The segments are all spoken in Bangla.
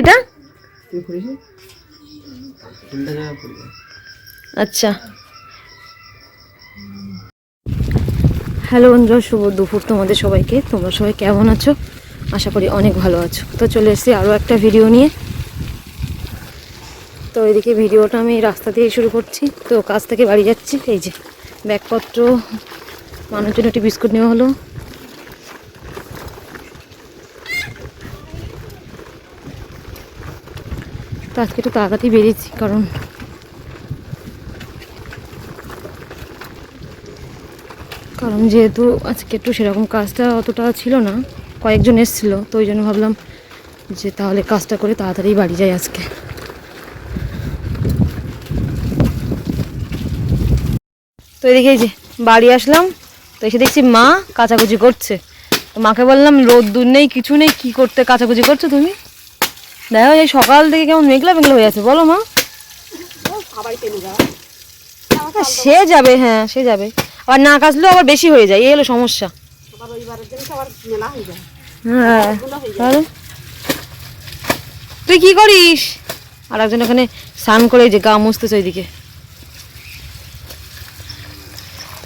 এটা? আচ্ছা। হ্যালো বন্ধুরা শুভ দুপুর তোমাদের সবাইকে। তোমরা সবাই কেমন আছো? আশা করি অনেক ভালো আছো। তো চলে এসেছি আরও একটা ভিডিও নিয়ে। তো এদিকে ভিডিওটা আমি রাস্তা দিয়ে শুরু করছি। তো কাজ থেকে বাড়ি যাচ্ছি। এই যে ব্যাগপত্র মানুষের জন্য একটি বিস্কুট নেওয়া হলো। তো আজকে একটু তাড়াতাড়ি বেরিয়েছি, কারণ কারণ যেহেতু আজকে একটু সেরকম কাজটা অতটা ছিল না, কয়েকজন এসেছিল, তো ওই জন্য ভাবলাম যে তাহলে কাজটা করে তাড়াতাড়ি বাড়ি যাই আজকে। তো এদিকে যে বাড়ি আসলাম, তো এসে দেখছি মা কাচাকুচি করছে। মাকে বললাম রোদ দূর নেই, কিছু নেই, কি করতে কাচাকুচি করছ তুমি? দেখো, এই সকাল থেকে কেমন মেঘলা মেঘলা হয়ে আছে, বলো মা। সে যাবে হ্যাঁ সে যাবে। আবার না কাচলেও আবার বেশি হয়ে যায়, এই হলো সমস্যা। হ্যাঁ তুই কি করিস? আর একজন এখানে স্নান করে যে গা মুছতেছে ওইদিকে।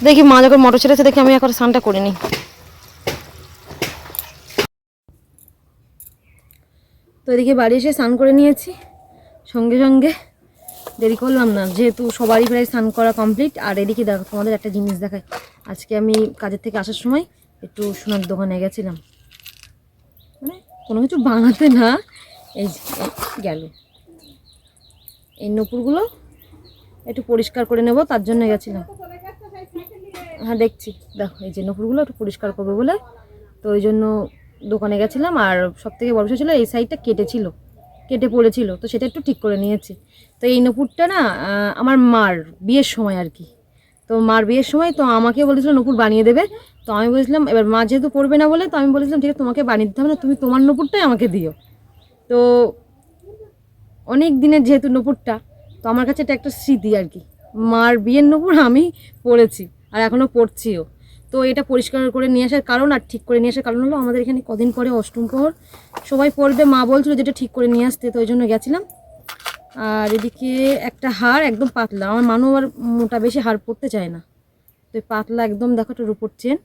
দেখি মা যখন মোটর ছেড়েছে, দেখি আমি এখন স্নানটা করে নিই। তো এদিকে বাড়ি এসে স্নান করে নিয়েছি। সঙ্গে সঙ্গে দেরি করলাম না, যেহেতু সবারই প্রায় স্নান করা কমপ্লিট আর এদিকে দেখো, তোমাদের একটা জিনিস দেখায় আজকে আমি কাজের থেকে আসার সময় একটু সোনার দোকানে গেছিলাম। মানে কোনো কিছু বানাতে না এই গেল। এই নপুরগুলো একটু পরিষ্কার করে নেব, তার জন্য গেছিলাম। হ্যাঁ দেখছি। দেখো, এই যে নপুরগুলো একটু পরিষ্কার করব বলে। তো ওই জন্য দোকানে গেছিলাম আর সব থেকে বড় ছিল এই সাইডটা কেটেছিল কেটে পড়েছিল, তো সেটা একটু ঠিক করে নিয়েছি। তো এই নপুরটা না আমার মার বিয়ের সময় আর কি। তো মার বিয়ের সময় তো আমাকে বলেছিল, নপুর বানিয়ে দেবে। তো আমি বলেছিলাম, এবার মা যেহেতু পড়বে না বলে, তো আমি বলেছিলাম, ঠিক আছে, তোমাকে বানিয়ে দিতে হবে না, তুমি তোমার নপুরটাই আমাকে দিও। তো অনেক দিনের যেহেতু নপুরটা, তো আমার কাছে এটা একটা স্মৃতি আর কি। মার বিয়ের নপুর আমি পড়েছি, আর এখনও পড়ছিও। তো এটা পরিষ্কার করে নিয়ে আসার কারণ আর ঠিক করে নিয়ে আসার কারণ হলো আমাদের এখানে কদিন পরে অষ্টম প্রহর। সবাই পড়বে, মা বলছিল যেটা ঠিক করে নিয়ে আসতে, তো ওই জন্য গেছিলাম। আর এদিকে একটা হার একদম পাতলা, আমার মানু আর মোটা বেশি হার পরতে চায় না। তো পাতলা একদম দেখো একটা রূপোর চেন,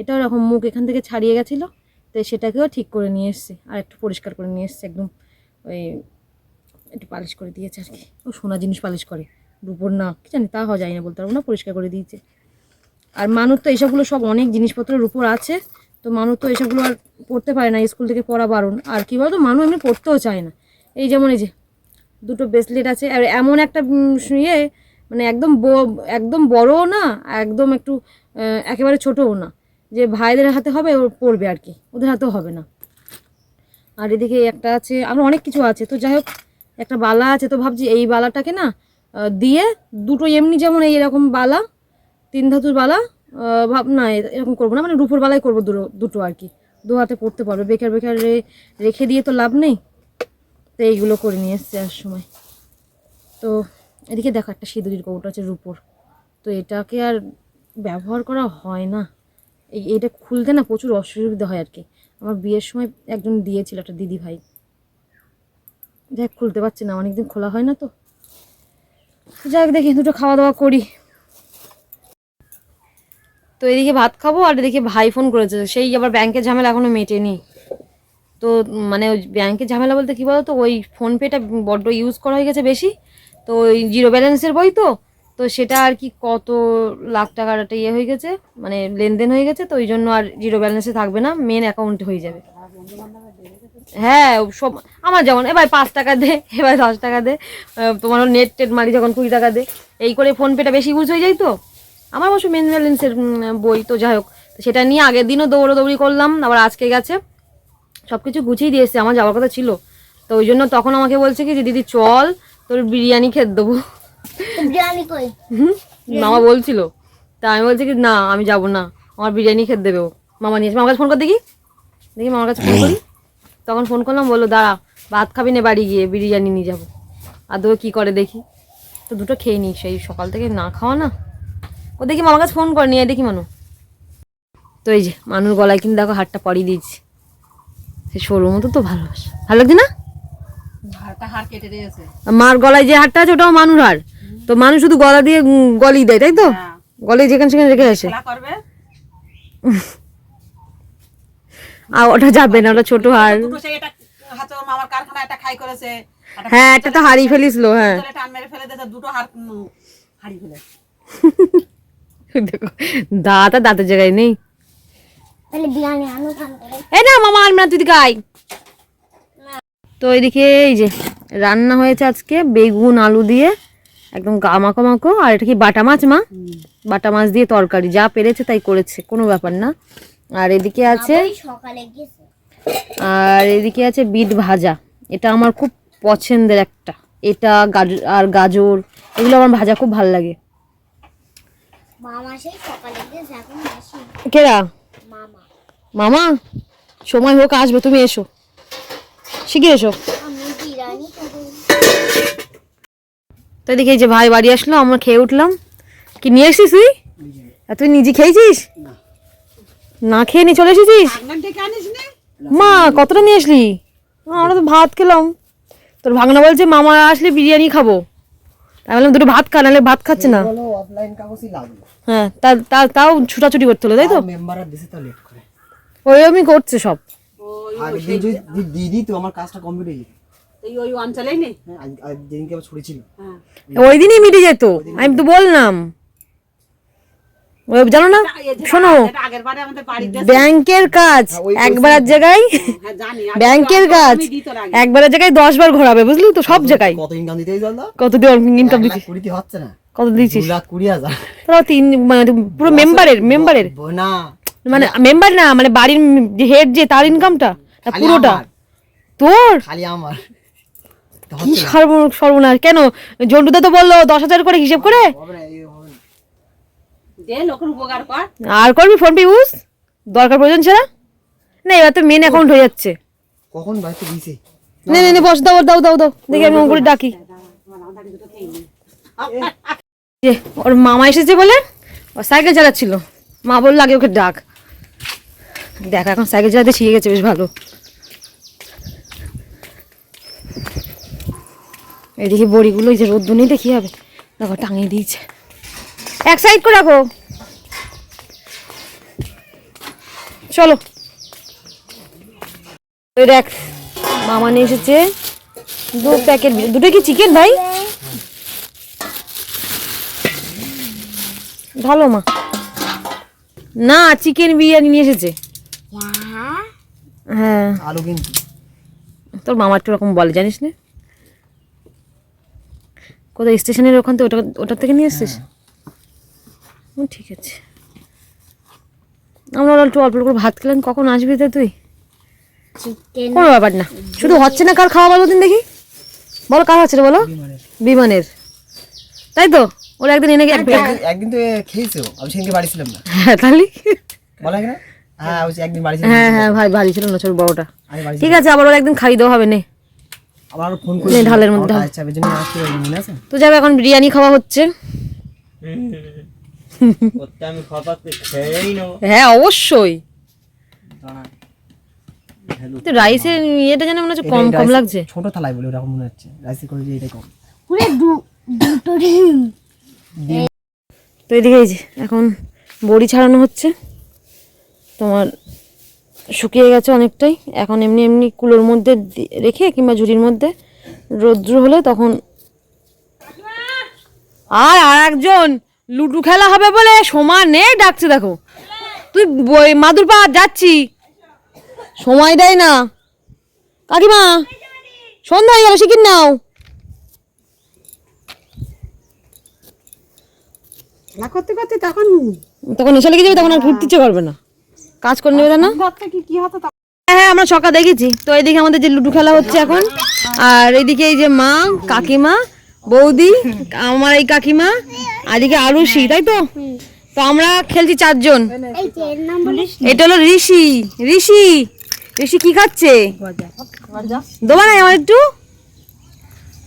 এটাও এরকম মুখ এখান থেকে ছাড়িয়ে গেছিল, তো সেটাকেও ঠিক করে নিয়ে এসছে, আর একটু পরিষ্কার করে নিয়ে এসছে, একদম ওই একটু পালিশ করে দিয়েছে আর কি। ও সোনা জিনিস পালিশ করে, রূপোর না, কি জানি, তা হওয়া যায় না বলতে পারব না, পরিষ্কার করে দিয়েছে। আর মানুষ তো এসবগুলো সব অনেক জিনিসপত্রের উপর আছে। তো মানুষ তো এসবগুলো আর পড়তে পারে না, স্কুল থেকে পড়া বারণ। আর কী বলতো মানুষ এমনি পড়তেও চায় না। এই যেমন এই যে দুটো ব্রেসলেট আছে, আর এমন একটা ইয়ে মানে একদম একদম বড়ও না একদম একটু একেবারে ছোটও না। যে ভাইদের হাতে হবে, ও পড়বে আর কি, ওদের হাতেও হবে না। আর এদিকে একটা আছে আরও অনেক কিছু আছে। তো যাই হোক, একটা বালা আছে, তো ভাবছি এই বালাটাকে না দিয়ে দুটো এমনি যেমন এই এরকম বালা তিন ধাতুর বালা ভাব না এরকম করব না মানে রূপোর বালাই করব দুটো দুটো আর কি। দু হাতে পড়তে পারবে, বেকার বেকার রেখে দিয়ে তো লাভ নেই। তো এইগুলো করে নিয়ে এসছে আর সময়। তো এদিকে দেখো একটা সিঁদুরির কৌটো আছে রূপোর। তো এটাকে আর ব্যবহার করা হয় না। এই এটা খুলতে না প্রচুর অসুবিধা হয় আর কি। আমার বিয়ের সময় একজন দিয়েছিল একটা দিদি ভাই। যাই খুলতে পারছি না, অনেকদিন খোলা হয় না তো। যাই দেখি দুটো খাওয়া দাওয়া করি। তো এদিকে ভাত খাব আর এদিকে ভাই ফোন করেছে। সেই আবার ব্যাংকের ঝামেলা এখনও মেটেনি। তো মানে ওই ব্যাংকের ঝামেলা বলতে কি বলতো? ওই ফোনপেটা বড্ড ইউজ করা হয়ে গেছে বেশি। তো ওই জিরো ব্যালেন্সের বই তো? তো সেটা আর কি কত লাখ টাকার একটা ইয়ে হয়ে গেছে মানে লেনদেন হয়ে গেছে, তো ওই জন্য আর জিরো ব্যালেন্সে থাকবে না মেন অ্যাকাউন্টে হয়ে যাবে। হ্যাঁ সব আমার যেমন এবার পাঁচ টাকা দে এবার দশ টাকা দে তোমার নেট টেট মারি যখন কুড়ি টাকা দে, এই করে ফোনপেটা বেশি ইউজ হয়ে যায় তো? আমার অবশ্য মেন ব্যালেন্সের বই তো যাই হোক সেটা নিয়ে আগের দিনও দৌড়োদৌড়ি করলাম আবার আজকে গেছে। সব কিছু গুছিয়ে দিয়েছে আমার যাওয়ার কথা ছিল। তো ওই জন্য তখন আমাকে বলছে কি যে দিদি চল তোর বিরিয়ানি খেতে দেবো। মামা বলছিল। তা আমি বলছি কি না আমি যাব না আমার বিরিয়ানি খেতে দেবে ও। মামা নিয়েছে মামার কাছে ফোন কর দেখি। দেখি মামার কাছে ফোন করি। তখন ফোন করলাম বলল দাঁড়া ভাত খাবি না বাড়ি গিয়ে বিরিয়ানি নিয়ে যাব। আর দেবো কী করে দেখি? তো দুটো খেয়ে নিই সেই সকাল থেকে না খাওয়া না। ও দেখি মামার কাছে ফোন করে নিয়ে দেখি মানু। তো এই যে মানুর গলায় কিন্তু দেখো হাতটা পরিয়ে দিয়েছি। সে সরু মতো তো ভালোবাসে। ভালো লাগছে না? মার গলায় যে হারটা আছে ওটাও মানুষ হার। তো মানুষ শুধু গলা দিয়ে গলি দেয় তাই তো? হ্যাঁ। গলে যেখানে সেখানে রেখে আসে। আর ওটা যাবে না ওটা ছোট হার। হ্যাঁ একটা তো হারিয়ে ফেলিছিল হ্যাঁ। দুটো হারিয়ে ফেলে দাঁত আর দাঁতের জায়গায় নেই। এই না মামা আনবে না তুই তো এদিকে এই যে রান্না হয়েছে আজকে বেগুন আলু দিয়ে একদম গা মাখো মাখো আর এটা কি বাটা মাছ মা? বাটা মাছ দিয়ে তরকারি যা পেরেছে তাই করেছে কোনো ব্যাপার না। আর এদিকে আছে আর এদিকে আছে বিট ভাজা এটা আমার খুব পছন্দের একটা। এটা গাজর আর গাজর এগুলো আমার ভাজা খুব ভালো লাগে। মামা সেই সকালে গেছে এখন আসি কেরা? মামা। মামা? সময় হোক আসবে তুমি এসো। শিখিয়ে এসো। আমি বিরিয়ানি তো এদিকে এই যে ভাই বাড়ি আসলো আমরা খেয়ে উঠলাম। কি নিয়ে এসছিস তুই? আর তুই নিজে খেয়েছিস? না খেয়ে নি চলে এসেছিস? মা কতটা নিয়ে আসলি? আমরা তো ভাত খেলাম। তোর ভাগনা বলছে মামা আসলে বিরিয়ানি খাব। তাই বললাম দুটো ভাত খা নাহলে ভাত খাচ্ছে না। অফলাইন কাগজই লাগল হ্যাঁ তা তা- তাও ছুটাছুটি করতে হলো তাই তো? মেম্বার দিছে তো লেট করে। ওই আমি করছে সব। আগের দিন যদি দি- তো আমার কাজটা কমপ্লিট হয়ে যেত ওই হ্যাঁ হ্যাঁ। ওই দিনই মিটে যেত আমি তো বললাম। জানো না? শোনো। ব্যাংকের কাজ ওই- একবার জায়গায় হ্যাঁ ব্যাংকের কাজ দিত একবারের জায়গায় দশ বার ঘোরাবে বুঝলি তো সব জায়গায়। কত ইনকাম দিতেই কত দিয়ে ইনকাম হচ্ছে না? কত দিচ্ছিস? তাও তিন মানে পুরো মেম্বারের মেম্বারের না। মানে মেম্বার না মানে বাড়ির হেড যে তার ইনকামটা পুরোটা। তোর? খালি আমার। কি সর্ব- সর্বনাশ। কেন? জন্টুদা তো বলল দশ হাজার করে হিসেব করে হবে না, এই হবে না। দে লোকের উপকার কর আর করবি ফোন পে ইউজ? দরকার প্রয়োজন ছাড়া? না এবার তো মেন অ্যাকাউন্ট হয়ে যাচ্ছে। কখন বাড়িতে দিছে নে নে নে বস দাও দাও দাও দাও। দেখি আমি অঙ্কুরে ডাকি। যে ওর মামা এসেছে বলে ও সাইকেল চালাচ্ছিল। মা বলল আগে ওকে ডাক। দেখ এখন সাইকেল চালাতে শিখে গেছে বেশ ভালো। এদিকে বড়িগুলো এই যে রোদ্দু নেই দেখি হবে দেখো টাঙিয়ে দিয়েছে। এক সাইড করে রাখো। চলো। দেখ মামা নিয়ে এসেছে দু প্যাকেট দুটো কি চিকেন ভাই? ভালো মা। না চিকেন বিরিয়ানি নিয়ে এসেছে। হ্যাঁ। আলু কিন্তু। তোর মামা একটু রকম বলে জানিস না? কোথায় স্টেশনের ওখান থেকে ওটা ওটার থেকে নিয়ে এসছিস? ঠিক আছে। আমরা একটু অল্প করে ভাত খেলাম কখন আসবি তো তুই? কোনো ব্যাপার না। শুধু হচ্ছে না কার খাওয়া বলো দিন দেখি। বলো কার হচ্ছে রে বলো? বিমানের। তাই তো? ওরা একদিন এনে এক একদিন- তো খেয়েছো আমি সেদিনকে বাড়ি ছিলাম না। হ্যাঁ তাহলে? বলা না? হ্যাঁ হ্যাঁ হ্যাঁ ভাই ভারী ছিল না ছোট বড়টা। ঠিক আছে আবার ওরা একদিন খাইয়ে দেওয়া হবে নে। আবার ফোন করে ঢালের মধ্যে তো যাবে এখন বিরিয়ানি খাওয়া হচ্ছে। হ্যাঁ অবশ্যই। তো রাইসের ইয়েটা যেন মনে হচ্ছে কম কম লাগছে। ছোট থালায় বলে ওরকম মনে হচ্ছে। রাইসে করে যে এটাই কম। পুরো দু- দুটো ডিম। তো এদিকে এই যে এখন বড়ি ছাড়ানো হচ্ছে। তোমার শুকিয়ে গেছে অনেকটাই। এখন এমনি এমনি কুলোর মধ্যে রেখে কিংবা ঝুড়ির মধ্যে রৌদ্র হলে তখন আর আর একজন! লুডু খেলা হবে বলে সময় নেই ডাকছে দেখো। তুই বই- মাদুর পা যাচ্ছি। সময় দেয় না। কাকিমা সন্ধ্যা হয়ে গেল শিখিন নাও। খেলা করতে করতে তখন তখন এসে লেগে যাবে তখন আর ঘুরতে ইচ্ছে করবে না। কাজ করে নেবে না। কি হতো হ্যাঁ হ্যাঁ আমরা সকাল দেখেছি। তো এইদিকে আমাদের যে লুডো খেলা হচ্ছে এখন আর এইদিকে এই যে মা কাকিমা বৌদি আমার এই কাকিমা আর এদিকে আরুষি তাই তো? তো আমরা খেলছি চারজন। এটা হলো ঋষি। ঋষি ঋষি কি খাচ্ছে? দেবা না আমার একটু?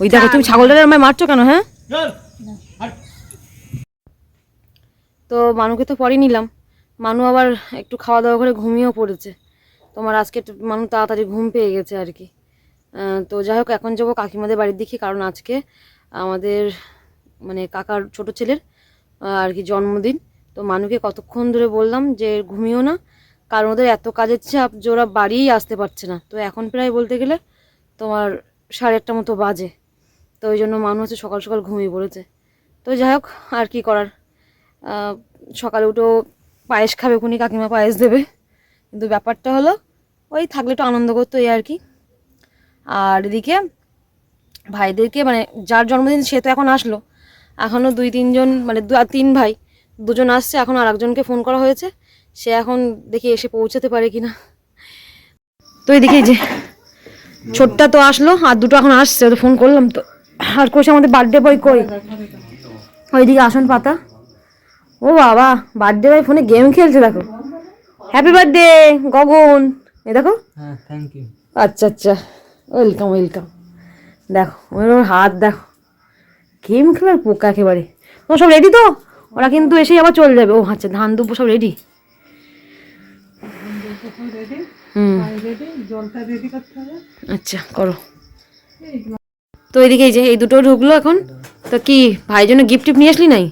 ওই দেখো তুমি ছাগলটা আমায় মারছো কেন হ্যাঁ? তো মানুকে তো পরে নিলাম। মানু আবার একটু খাওয়া দাওয়া করে ঘুমিয়েও পড়েছে। তোমার আজকে একটু মানু তাড়াতাড়ি ঘুম পেয়ে গেছে আর কি। তো যাই হোক এখন যাব কাকিমাদের বাড়ির দিকে কারণ আজকে আমাদের মানে কাকার ছোট ছেলের আর কি জন্মদিন। তো মানুকে কতক্ষণ ধরে বললাম যে ঘুমিও না, কারণ ওদের এত কাজের চাপ যে ওরা বাড়িই আসতে পারছে না। তো এখন প্রায় বলতে গেলে তোমার সাড়ে আটটা মতো বাজে। তো ওই জন্য মানুষ হচ্ছে সকাল সকাল ঘুমিয়ে পড়েছে। তো যাই হোক, আর কি করার? সকালে উঠেও পায়েস খাবে খুনি, কাকিমা পায়েস দেবে। কিন্তু ব্যাপারটা হলো, ওই থাকলে একটু আনন্দ করতো এই আর কি। আর এদিকে ভাইদেরকে মানে যার জন্মদিন সে তো এখন আসলো। এখনও দুই তিনজন মানে দু আর তিন ভাই দুজন আসছে এখন আর একজনকে ফোন করা হয়েছে। সে এখন দেখি এসে পৌঁছাতে পারে কি না তো এদিকে যে ছোটটা তো আসলো আর দুটো এখন আসছে তো ফোন করলাম তো। আর কোথায় আমাদের বার্থডে বয় কই? ওইদিকে আসন পাতা। ও বাবা বার্থডে বয় ফোনে গেম খেলছে দেখো। হ্যাপি বার্থডে গগন। এ দেখো। হ্যাঁ আচ্ছা আচ্ছা। ওয়েলকাম ওয়েলকাম দেখো ওর ওর হাত দেখো। গেম খেলার পোকা একেবারে। তোমার সব রেডি তো? ওরা কিন্তু এসেই আবার চলে যাবে। ও আচ্ছা ধান দুব্বো সব রেডি হুম। আচ্ছা করো। তো এদিকে এই যে এই দুটো ঢুকলো এখন। তো কি ভাই জন্য গিফট টিফট নিয়ে আসলি নাই?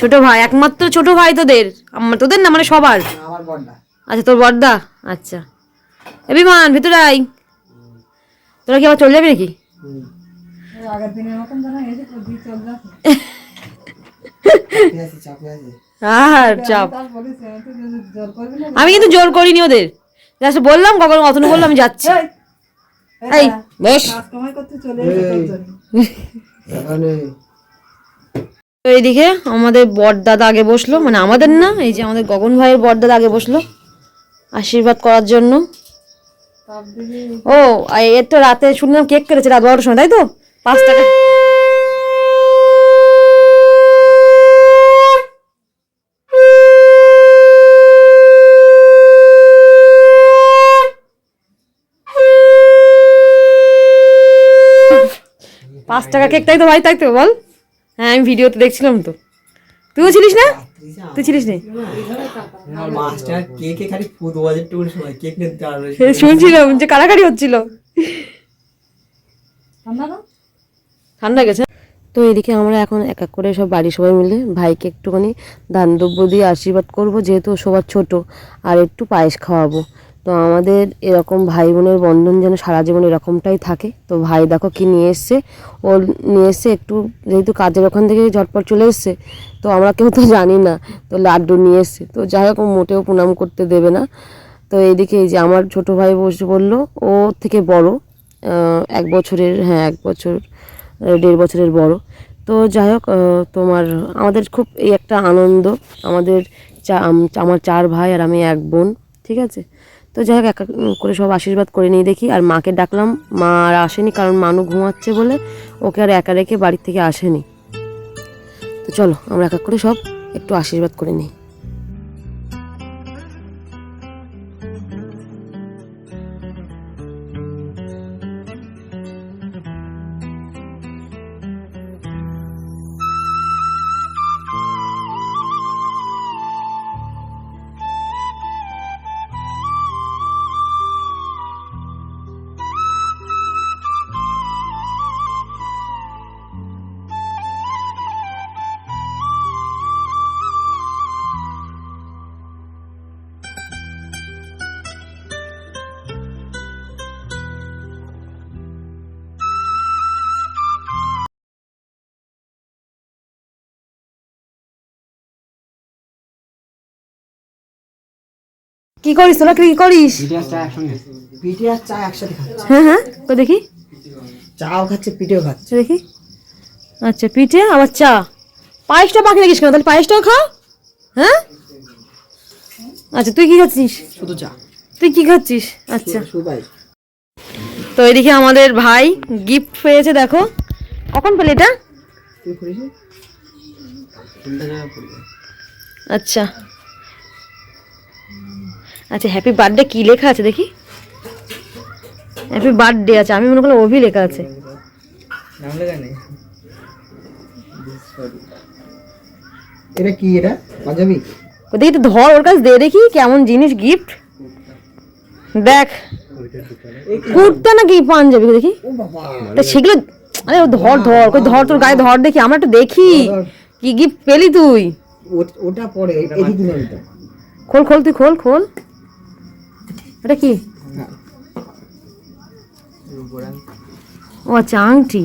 ছোট ভাই একমাত্র ছোট ভাই তোদের। আমার তোদের না মানে সবার? আচ্ছা তোর বর্দা আচ্ছা। এ বিমান ভিতরে আই তোরা কি আবার চলে যাবি নাকি? চাপে। আর আমি কিন্তু জোর করিনি ওদের। জাস্ট বললাম কখন অতনু বললাম আমি যাচ্ছি। এই বেশ তো এইদিকে আমাদের বরদাদা আগে বসল মানে আমাদের না এই যে আমাদের গগন ভাইয়ের বড়দাদা আগে বসল আশীর্বাদ করার জন্য। ও এর তো রাতে শুনলাম কেক কেটেছে, রাত বারোটার সময়, তাই তো? পাঁচ টাকা। পাঁচ টাকা কেক, তাই তো ভাই, তাই তো, বল। হ্যাঁ আমি ভিডিওতে দেখছিলাম তো। তুইও ছিলিস না? তুই ছিলিস নি? মাস্টার কেকে খালি ফুদ বাজে টুর সময় কেক নিতে পারবে শুনছিলাম যে কারাকারি হচ্ছিল। ঠান্ডা গেছে। তো এদিকে আমরা এখন এক এক করে সব বাড়ির সবাই মিলে ভাইকে একটুখানি দান দ্রব্য দিয়ে আশীর্বাদ করব যেহেতু সবার ছোট আর একটু পায়েস খাওয়াবো। তো আমাদের এরকম ভাই বোনের বন্ধন যেন সারা জীবন এরকমটাই থাকে। তো ভাই দেখো কি নিয়ে এসছে। ও নিয়ে এসছে একটু যেহেতু কাজের ওখান থেকে ঝটপট চলে এসছে, তো আমরা কেউ তো জানি না, তো লাড্ডু নিয়ে এসছে। তো যাই হোক মোটেও প্রণাম করতে দেবে না। তো এইদিকে এই যে আমার ছোট ভাই বসে বলল, ও থেকে বড় এক বছরের হ্যাঁ এক বছর দেড় বছরের বড়। তো যাই হোক তোমার, আমাদের খুব এই একটা আনন্দ। আমাদের চা- আমার চার ভাই আর আমি এক বোন, ঠিক আছে? তো যাই হোক এক করে সব আশীর্বাদ করে নিয়ে দেখি। আর মাকে ডাকলাম, মা আর আসেনি কারণ মানু ঘুমাচ্ছে বলে। ওকে আর একা রেখে বাড়ির থেকে আসেনি। তো চলো, আমরা এক এক করে সব একটু আশীর্বাদ করে নিই। কি করিস? তোরা কি করিস? পিঠে আর চা একসঙ্গে। পিঠে আর চা একসাথে খাচ্ছে হ্যাঁ হ্যাঁ তো দেখি। চাও খাচ্ছে পিঠেও খাচ্ছে। দেখি। আচ্ছা পিঠে আবার চা। পায়েসটা বাকি রাখিস কেন? তাহলে পায়েসটাও খা। হ্যাঁ? আচ্ছা তুই কি খাচ্ছিস? শুধু চা। তুই কি খাচ্ছিস? আচ্ছা। তো এদিকে আমাদের ভাই গিফট পেয়েছে দেখো। কখন পেলে এটা? আচ্ছা। আচ্ছা হ্যাপি বার্থডে কি লেখা আছে দেখি? হ্যাপি বার্থডে আছে আমি মনে করলাম অভি লেখা আছে। এটা কি এটা? পাঞ্জাবি? দেখি তো ধর ওর কাছে দে দেখি কেমন জিনিস গিফট দেখ কুর্তা নাকি পাঞ্জাবি দেখি? তা সেগুলো আরে ও ধর ধর কই ধর তোর গায়ে ধর দেখি আমরা একটু দেখি। কি গিফট পেলি তুই? ওটা পরে খোল খোল তুই খোল খোল। এটা কি? ও আচ্ছা আংটি।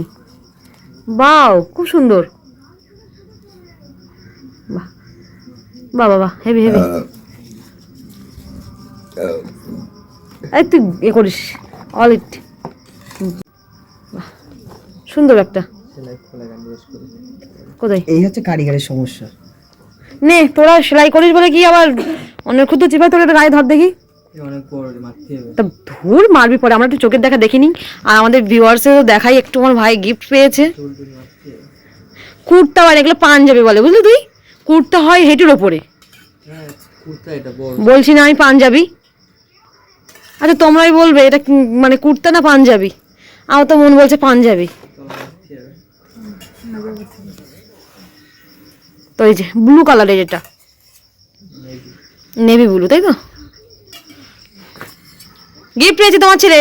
বাও খুব সুন্দর। বাহ। বাহ বাহ হেভি হেভি এই তুই এ করিস অল ইট সুন্দর একটা। কোথায়? এই হচ্ছে কারিগরের সমস্যা। নে তোরা সেলাই করিস বলে কি আবার অনেক ক্ষুদ্র চিপা তোর গায়ে ধর দেখি। তা ধুর মারবি পরে আমরা একটু চোখের দেখা দেখিনি আর আমাদের ভিউয়ার্সেরও দেখাই একটু আমার ভাই গিফট পেয়েছে। কুর্তা হয় এগুলো পাঞ্জাবি বলে বুঝলি তুই? কুর্তা হয় হেঁটুর ওপরে। হ্যাঁ বলছি না আমি পাঞ্জাবি। আচ্ছা তোমরাই বলবে এটা মানে কুর্তা না পাঞ্জাবি? আমার তো মন বলছে পাঞ্জাবি। তো এই যে ব্লু কালারের এটা। নেভি ব্লু তাই তো? গিফট পেয়েছে তোমার ছেলে।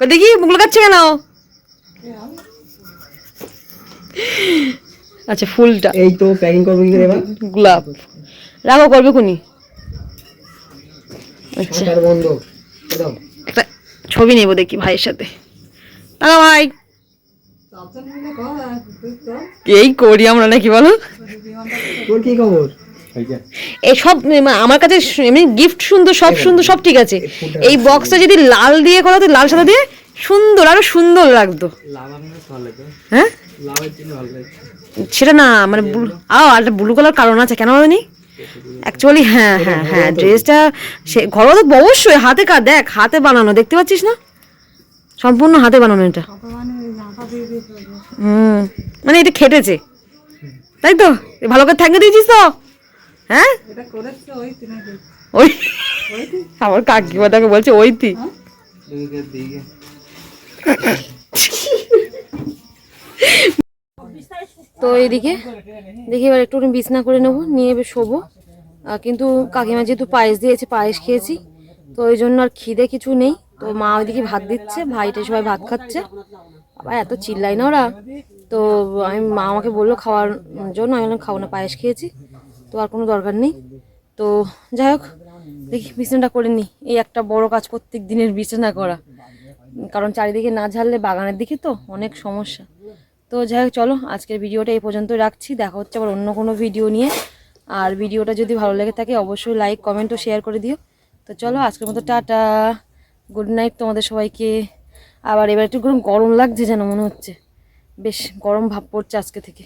দেখি মুখ লাগাচ্ছে কেন? আচ্ছা ফুলটা। এই তো প্যাকিং করব কি করে এবার। গোলাপ। রাখো করবে কোনি আচ্ছা। বন্ধ। দাও। একটা ছবি নেব দেখি ভাইয়ের সাথে। টাকা ভাই। এই করি আমরা নাকি বলো? তোর কি খবর? সব আমার কাছে এমনি গিফট সুন্দর সব সুন্দর সব ঠিক আছে। এই বক্সটা যদি লাল দিয়ে করা হতো লাল সাদা দিয়ে সুন্দর আরও সুন্দর লাগতো। হ্যাঁ? সেটা না মানে ব্লু আও আর ব্লু কালার কারণ আছে কেন জানি অ্যাকচুয়ালি হ্যাঁ হ্যাঁ হ্যাঁ ড্রেসটা সে ঘরোয়া তো অবশ্যই হাতে কার দেখ হাতে বানানো দেখতে পাচ্ছিস না? সম্পূর্ণ হাতে বানানো এটা। হুম মানে এটা খেটেছে। তাই তো? ভালো করে থ্যাঙ্কে দিয়েছিস তো? হ্যাঁ? ওই আমার কাকিমা তাকে বলছে ওই তুই দিকে। তো এদিকে দেখি এবার একটু বিছনা করে নেব নিয়ে এবার শোবো। কিন্তু কাকিমা যেহেতু পায়েস দিয়েছে পায়েস খেয়েছি তো ওই জন্য আর খিদে কিছু নেই। তো মা ওইদিকে ভাত দিচ্ছে ভাইটা সবাই ভাত খাচ্ছে। আবার এত চিল্লাই না ওরা। তো আমি মা আমাকে বলল খাওয়ার জন্য আমি বললাম খাব না পায়েস খেয়েছি। তো আর কোনো দরকার নেই। তো যাই হোক, দেখি বিছানাটা করে নিই এই একটা বড় কাজ প্রত্যেক দিনের বিছানা করা। কারণ চারিদিকে না ঝাড়লে বাগানের দিকে তো অনেক সমস্যা। তো যাই হোক, চলো আজকের ভিডিওটা এই পর্যন্ত রাখছি। দেখা হচ্ছে আবার অন্য কোনো ভিডিও নিয়ে। আর ভিডিওটা যদি ভালো লেগে থাকে, অবশ্যই লাইক কমেন্ট ও শেয়ার করে দিও। তো চলো আজকের মতো টাটা। গুড নাইট তোমাদের সবাইকে। আবার এবার একটু গরম গরম লাগছে যেন মনে হচ্ছে। বেশ গরম ভাব পড়ছে আজকে থেকে।